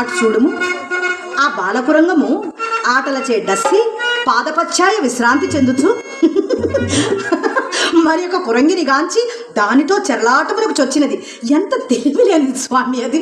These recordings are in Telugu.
అటు చూడుము. ఆ బాలకురంగము ఆటలచే డస్సి పాదపచ్చాయ విశ్రాంతి చెందుతూ మరి ఒక కురంగిని గాంచి దానితో చెరలాటములకు చొచ్చినది. ఎంత తెలివి లేని స్వామి అది.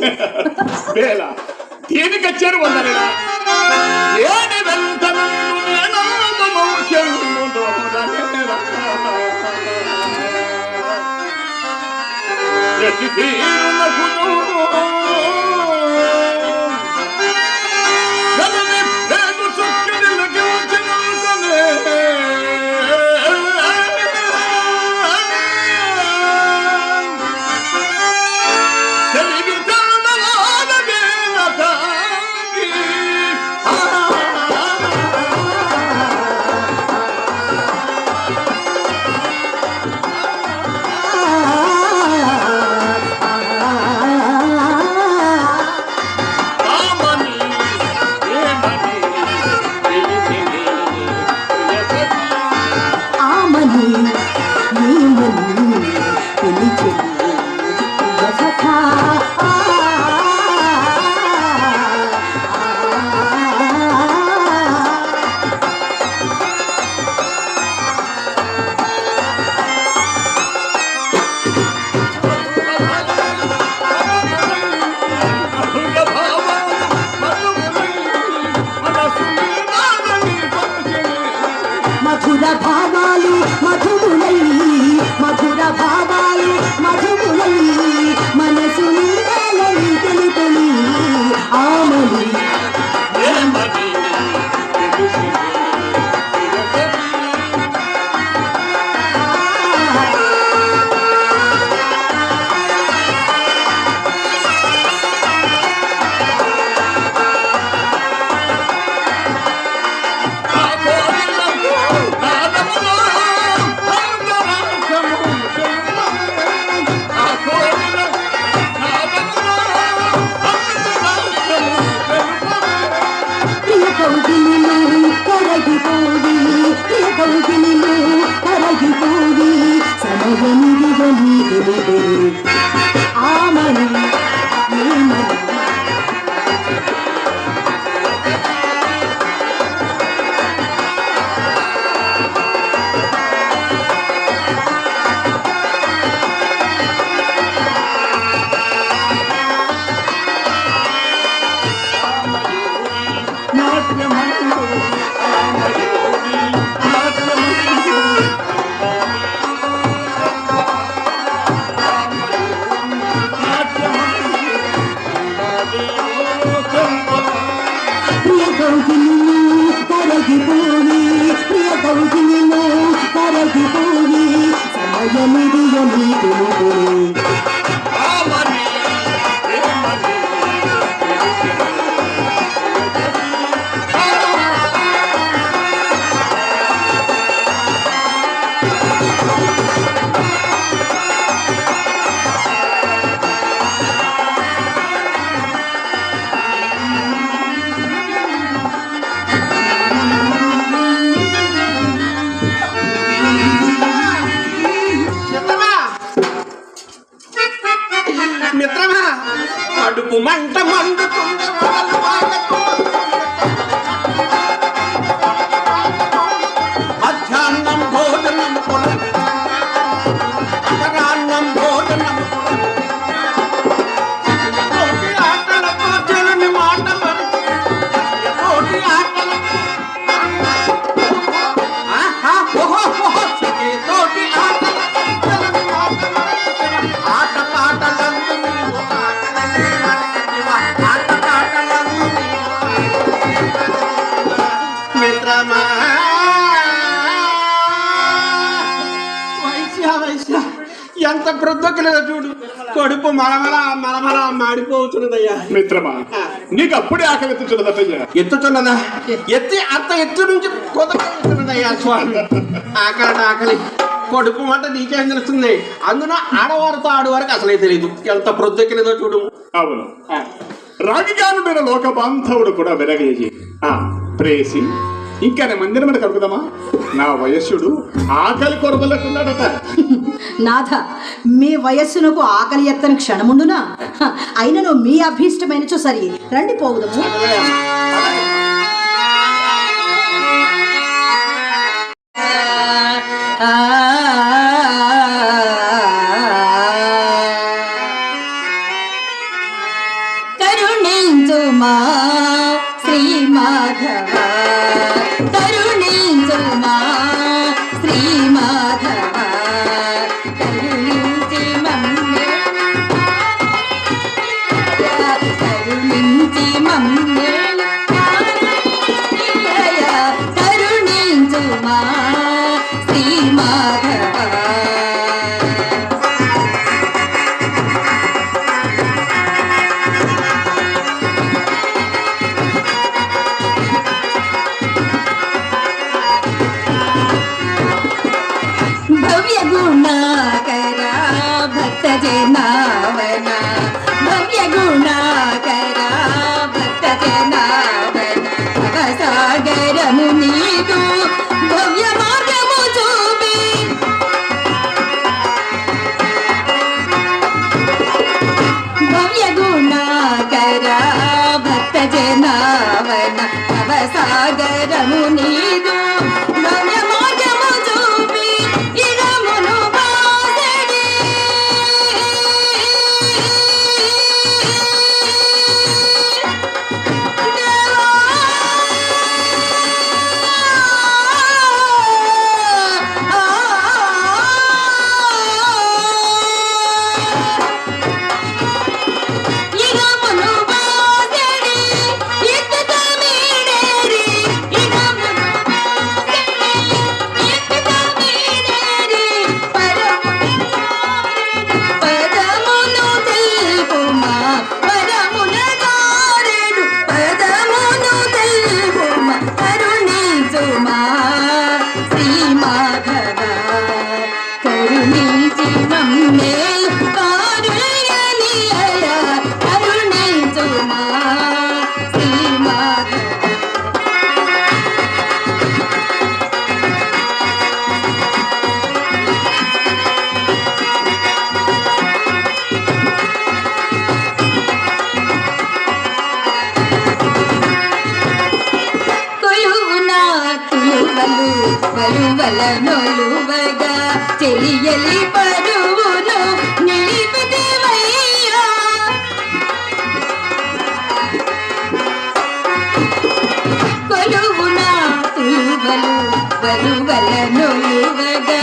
మలమల మలమల మాడిపోతున్నదయ్యా. మిత్రమా నీకు అప్పుడే ఆకలి ఎత్తుతున్నదయ్యా ఎత్తుతున్నదా? ఎత్తి అంత ఎత్తు నుంచి కోతయ్యా స్వామి. ఆకలి ఆకలి. కొడుకు మంట నీకేం తెలుస్తుంది? అందున ఆడవారితో ఆడవారికి అసలే తెలియదు ఎంత ప్రొద్దెక్కినదో చూడు. అవును. రాజధాని మీద లోక బాంధవుడు కూడా విరగేసి ప్రేసి ఇంకా మందిని మీద కలుగుదామా నా వయస్సుడు ఆకలి కొరబలకున్నాడట నాథ మీ వయస్సునకు ఆకలి ఎత్తని క్షణముండునా? అయినను మీ అభీష్టమైనచో సరి రండి పోగుదము కరుణిందు మా काव्यगुणाकरा भक्तजे ಬರುವಲನು ಯುಗದ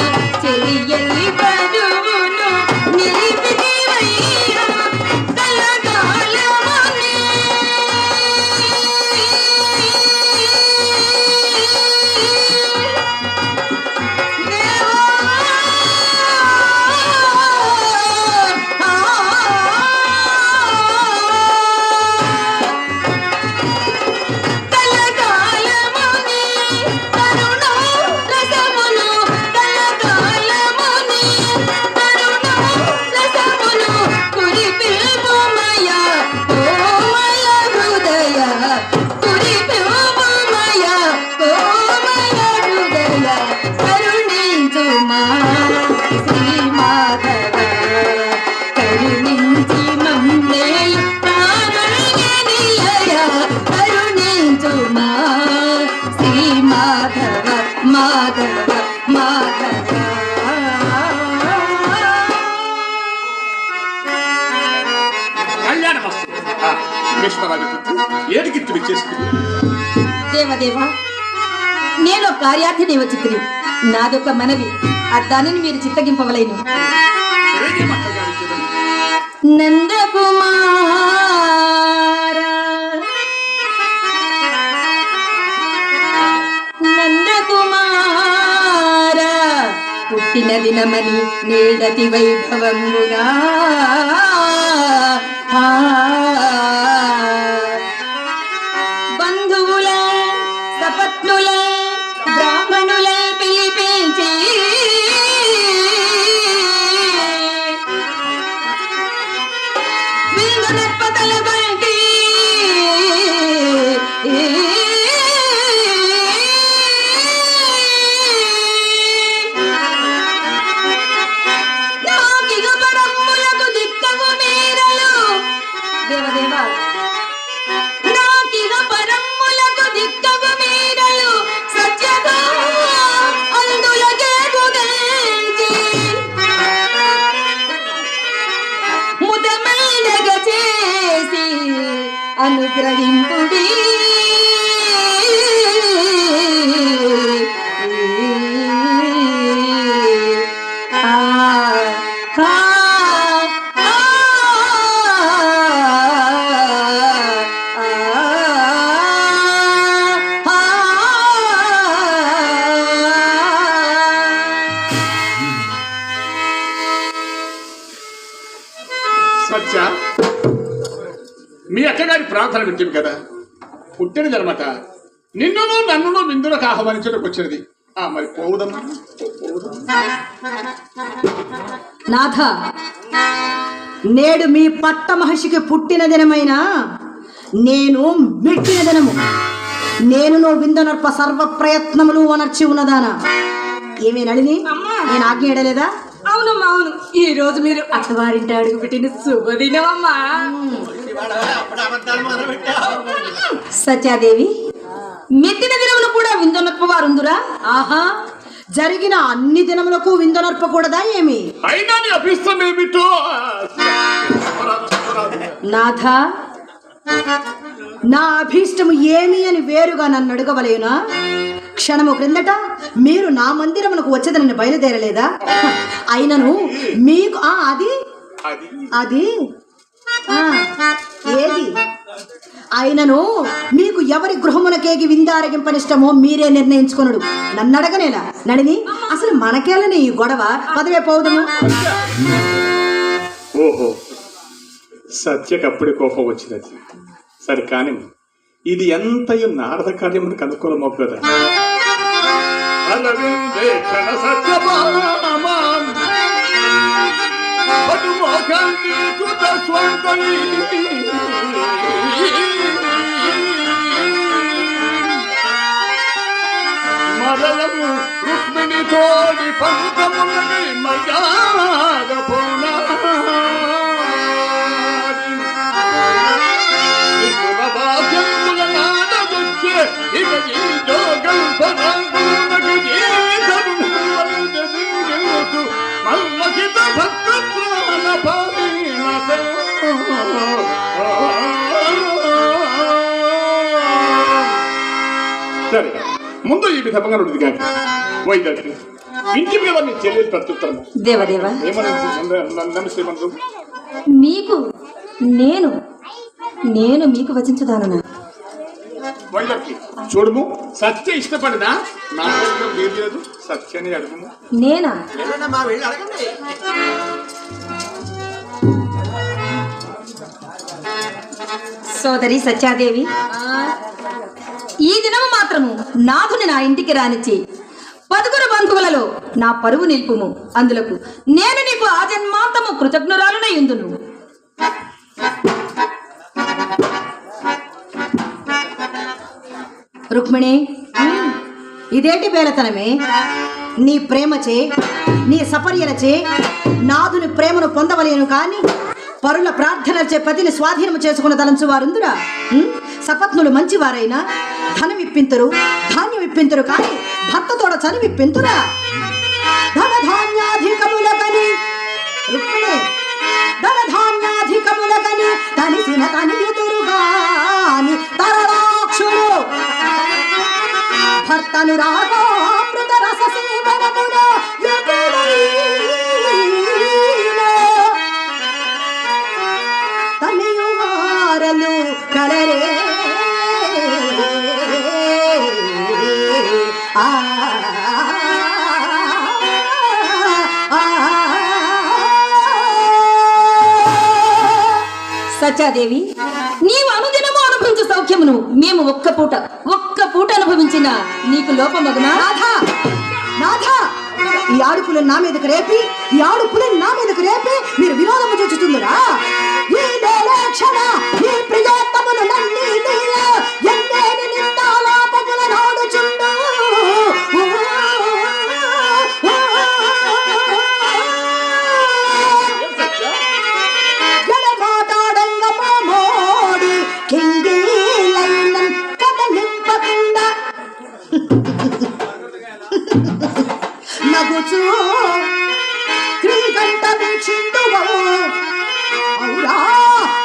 దేవదేవా నేను కార్యార్థి వచ్చి నాదొక మనవి అద్దానిని మీరు చిత్తగింపవలేను. నందకుమార నందకుమార పుట్టిన దినమని నేడతి వైభవముగా ఆ అనుగ్రహింపుడి ఆ ప్రార్థన వింటుంది కదా. పుట్టిన జన్మత నిన్నును నన్నును విందులకు ఆహ్వానించడానికి వచ్చినది. ఆ మరి పోవుదమ్మా. నాథ నేడు మీ పట్ట మహర్షికి పుట్టిన దినమైన నేను మెట్టిన దినము. నేను నువ్వు విందనర్ప సర్వ ప్రయత్నములు అనర్చి ఉన్నదానా. ఏమే నళిని? అమ్మా. నేను ఆజ్ఞ ఇడలేదా అవునమ్మా అవును. ఈ రోజు మీరు అత్తవారింటి అడుగు పెట్టిన శుభదినమమ్మా. సత్యాదేవి మెత్తిన దినములు కూడా విందునప్ప వారుందురా ఆహా జరిగిన అన్ని దినములకు విందనర్పకూడదా ఏమి? అయినా నీ అభిష్టం ఏమిటో? చెప్పరాదు, చెప్పరాదు. నాథ నా అభీష్టము ఏమి అని వేరుగా నన్ను అడగవలేనా? క్షణము క్రిందట మీరు నా మందిరమునకు వచ్చేదనని బయలుదేరలేదా? అయినను మీకు ఆ అది. అది? ఏది? అయినను మీకు ఎవరి గృహమునకేగి విందారగింపనిష్టమో మీరే నిర్ణయించుకొనుడు. నన్ను అడగనేలా? నడిని అసలు మనకేలని ఈ గొడవ? పదవే పోదము ఓహో సత్యకప్పుడే కోపం వచ్చినది సరే కానీ ఇది ఎంతయో నారద కార్యములకు అనుకూలమవు కదా. అలవిందే క్షణ సత్యభామాన్ మరలము రుక్మిణి పంతములని ముందు ఈ విధంగా ఉంటుంది కాక వైద్యుడు ఇంటి మీద మీ చెల్లెలు ప్రత్యుత్తరం. దేవదేవ. మీకు నేను నేను మీకు వైద్యుడికి చూడుము. సత్య ఇష్టపడినా నా కోసం లేదు లేదు. సత్యాన్ని అడుగుము. నేనా? వెళ్ళండమ్మా, వెళ్ళి అడగండి. సోదరి సత్యాదేవి. ఈ దినము మాత్రము నాథుని నా ఇంటికి రానిచ్చి పదుగురు బంధువులలో నా పరువు నిలుపుము. అందులకు నేను నీకు ఆ జన్మాంతము కృతజ్ఞురాలునై ఉందును రుక్మిణి ఇదేంటి బేలతనమే? నీ ప్రేమచే నీ సపర్యలచే నాదుని ప్రేమను పొందవలేను కానీ పరుల ప్రార్థనలచే పతిని స్వాధీనం చేసుకున్న తలంచు వారుందురా. సపత్నులు మంచివారైనా ధనం ఇప్పింతురు ధాన్యం ఇప్పింతురు కానీ భర్తతోడ చనివి ఇప్పింతురా ధన ధాన్యాధికముల కని ధన ధాన్యాధికములకని తనిసిన తనియుదురుగాని తరలాక్షుడు భర్తను రాగామృత రస సేవ సత్యాదేవి నీవు అనుదినము అనుభవించు సౌఖ్యమును మేము ఒక్క పూట ఒక్క పూట అనుభవించిన నీకు లోపమగునా నాథా నాథా ఈ నా మీదకు రేపి ఈ ఆడుపులు నా మీదకు రేపి మీరు వినోదము చూచుతుందిరా ఈ ఈ నగుచు. క్రీగంట వీక్షిందువు అవురా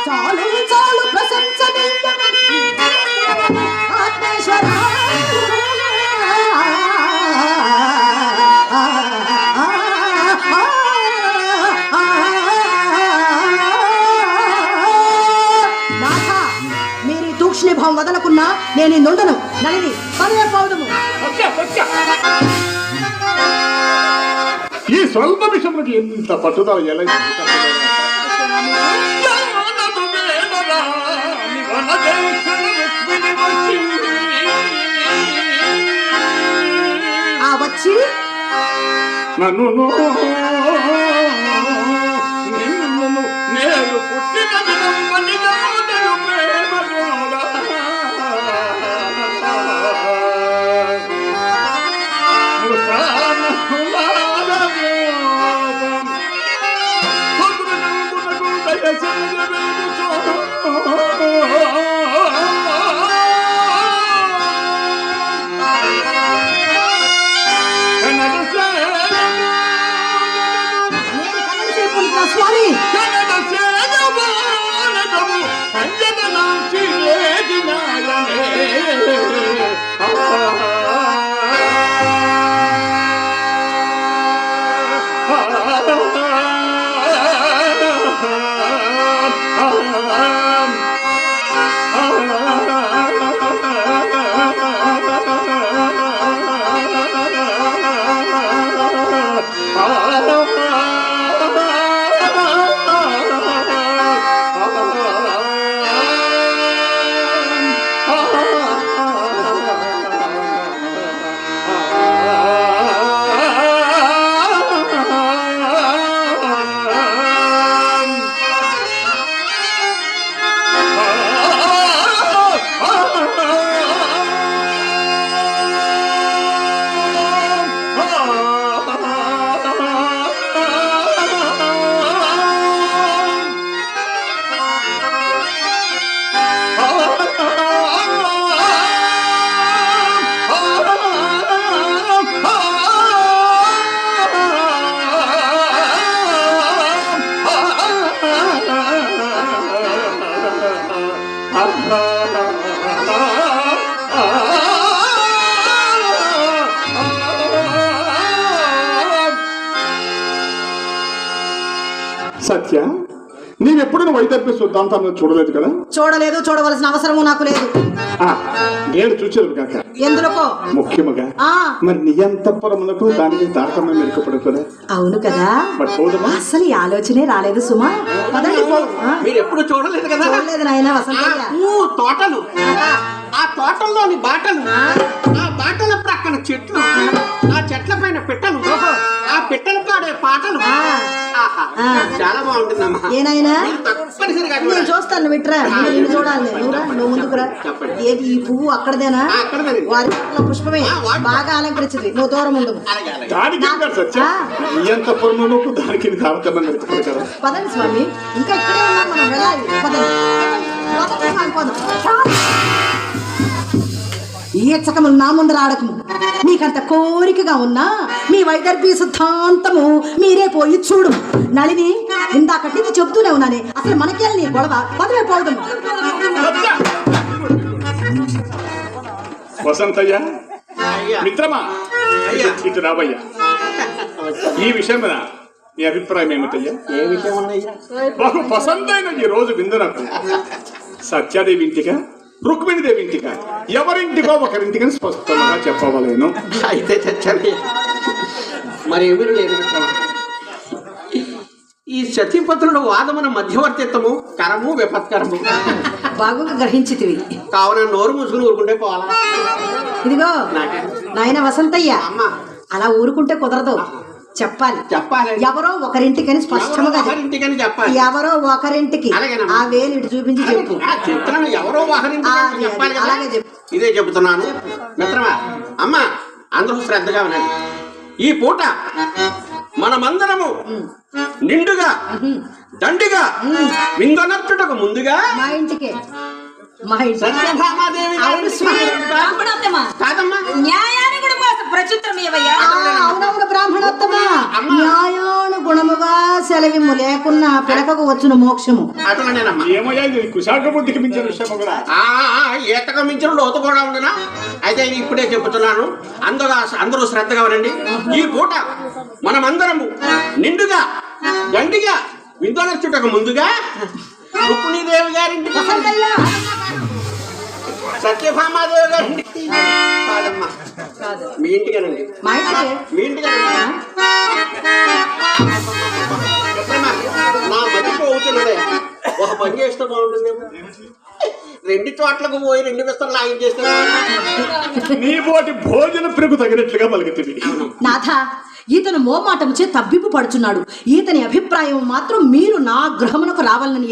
చాలు చాలు ప్రశంసనీయ ఆత్మేశ్వర భావం వదలకున్నా నేను నిందుండను నలిని పదవే పోదుము స్వల్ప విషయంలోకి ఎంత పట్టుదల ఎలా వచ్చి? నన్ను నిన్ను నేను పుట్టిన सत्या సత్య నీవెప్పుడు వైద్య సిద్ధాంతాన్ని చూడలేదు కదా? చూడలేదు చూడవలసిన అవసరము నాకు లేదు. నేను చూసేది కాక. ఎందులకో? ముఖ్యముగా ఆ. మరి నియంతపురములకు దానికి తారతమ్యం మెరుగుపడుతుంది? అవును కదా. మరి పోదమా? అసలు ఈ ఆలోచనే రాలేదు సుమా. పదండి మీరు ఎప్పుడు చూడలేదు కదా? చూడలేదు నాయన పూ తోటలు. ఆ తోటల్లోని బాటలు. ఆ. బాటల ప్రక్కన చెట్లు. ఆ చెట్ల పైన పిట్టలు. ఆ పిట్టల పాడే పాటలు. చాలా బాగుంటుందమ్మా. ఏనాయనా? నేను. చూస్తాను నువ్వు ఇట్రా నేను చూడాలి. నువ్వురా నువ్వు ముందుకురా. ఏది ఈ పువ్వు అక్కడదేనా. వారి పుష్పమే. బాగా అలంకరించింది. నువ్వు దూరం ఉండు. అలాగే అలాగే. దానికి ఏం కాదు సత్య. ఆ. నియంతపురములకు దానికి తారతమ్యం మెరుగుపడు కదా. పదండి స్వామి. ఇంకా ఇక్కడే ఉన్నాం మనం వెళ్ళాలి. పదండి. పదండి స్వామి, పదం. చాలు. ఈ ఎచ్చకములు నా ముందర ఆడకము? మీకంత కోరికగా ఉన్నా మీ వైదర్భీ సిద్ధాంతము మీరే పోయి చూడు. నళిని ఇందాకటి నుంచి చెప్తూనే ఉన్నానే. అసలు మనకేళ్ళ నీ గొడవ? పదవే వసంతయ్య అయ్యా. మిత్రమా? అయ్యా. ఇటు రావయ్యా. ఈ విషయం మీద నీ అభిప్రాయం ఏమిటయ్యా? ఏ విషయం బహు పసందైన ఈ రోజు విందునకు. సత్యాదేవి ఇంటికా? రుక్మిణిదేవి ఇంటికా ఎవరింటికో ఒకరింటికని స్పష్టంగా చెప్పవలేను. అయితే చచ్చానయ్యా మరి ఏమీ లేదు ఈ సతీపతుల వాదమున మధ్యవర్తిత్వము కరము విపత్కరము. బాగా గ్రహించితివి. కావున నోరు మూసుకుని ఊరుకుంటే పోవాలా? ఇదిగో నాయన వసంతయ్య. అమ్మా. అలా ఊరుకుంటే కుదరదు. చెప్పాలి. చెప్పాలి. ఎవరో ఒకరింటికని స్పష్టముగా చెప్పు. ఇంటికని చెప్పాలి. ఎవరో ఒకరింటికి. ఆ వేలు ఇటు చూపించి చెప్పు. చిత్రం ఎవరో అది, చెప్పాలి అలాగే చెప్పు. ఇదే చెబుతున్నాను మిత్రమా అమ్మా అందరూ శ్రద్ధగా వినండి. ఈ పూట మనమందరము నిండుగా దండిగా విందనర్చుటకు ముందుగా మా ఇంటికే. మా అవునవును బ్రాహ్మణోత్తమ. న్యాయాను గుణముగా సెలవిమ్ము లేకున్నా పిలకకు వచ్చును మోక్షము. అట్లానేనమ్మా ఏమయ్యా ఇది కుశాఖ బుద్ధికి మించిన విషయం కూడా ఈతకు మించిన లోతు కూడా ఉందినా? అయితే ఇప్పుడే చెబుతున్నాను. అందరూ అందరూ శ్రద్ధగా వినండి. ఈ పూట మనమందరము నిండుగా దండిగా విందొచ్చుటకు ముందుగా రుక్మిణీదేవి గారింటి సత్యభామాదేవి గారింటి కాదమ్మా. మీ ఇంటికేనండి. మా ఇంటికి? మీ ఇంటికేనండి? నా మతికి అవుతున్నదే ఒక పని చేస్తే బాగుంటుందేమో. రెండు చోట్లకు పోయి రెండు విస్తరలు లాగిన చేస్తే నీ పోటి భోజన ప్రకు తగినట్లుగా పలుకుతుంది నాథ ఈతను మోమాటము చే తబ్బిపు పడుచున్నాడు. ఈతని అభిప్రాయం మాత్రం మీరు నా గృహమునకు రావాలని